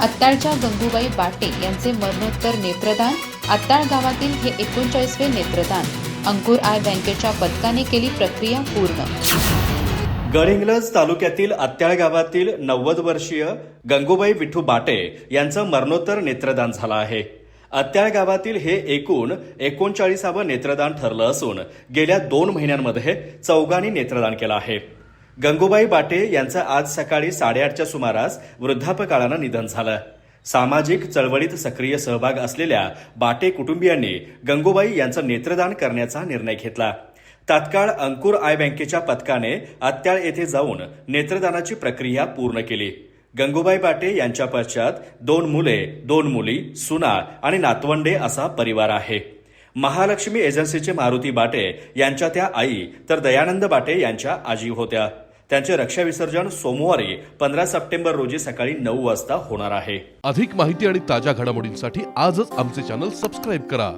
आत्ताळच्या गंगूबाई बाटे यांचे मरणोत्तर नेत्रदान आत्ताळ गावातील हे एकोणचाळीसवे नेत्रदान. अंकुर आय बँकेच्या पथकाने केली प्रक्रिया पूर्ण. गडहिंग्लज तालुक्यातील आत्याळ गावातील नव्वद वर्षीय गंगूबाई विठू बाटे यांचं मरणोत्तर नेत्रदान झालं आहे. आत्याळ गावातील हे एकूण एकोणचाळीसावं नेत्रदान ठरलं असून गेल्या दोन महिन्यांमध्ये चौघांनी नेत्रदान केलं आहे. गंगूबाई बाटे यांचं आज सकाळी साडेआठच्या सुमारास वृद्धापकाळानं निधन झालं. सामाजिक चळवळीत सक्रिय सहभाग असलेल्या बाटे कुटुंबियांनी गंगूबाई यांचं नेत्रदान करण्याचा निर्णय घेतला. तात्काळ अंकुर आय बँकेच्या पथकाने आत्याळ येथे जाऊन नेत्रदानाची प्रक्रिया पूर्ण केली. गंगूबाई बाटे यांच्या पश्चात दोन मुले दोन मुली सुना आणि नातवंडे असा परिवार आहे. महालक्ष्मी एजन्सीचे मारुती बाटे यांच्या त्या आई तर दयानंद बाटे यांच्या आजी होत्या. त्यांचे रक्षाविसर्जन सोमवारी पंधरा सप्टेंबर रोजी सकाळी नऊ वाजता होणार आहे. अधिक माहिती आणि ताज्या घडामोडींसाठी आजच आमचे चॅनल सबस्क्राईब करा.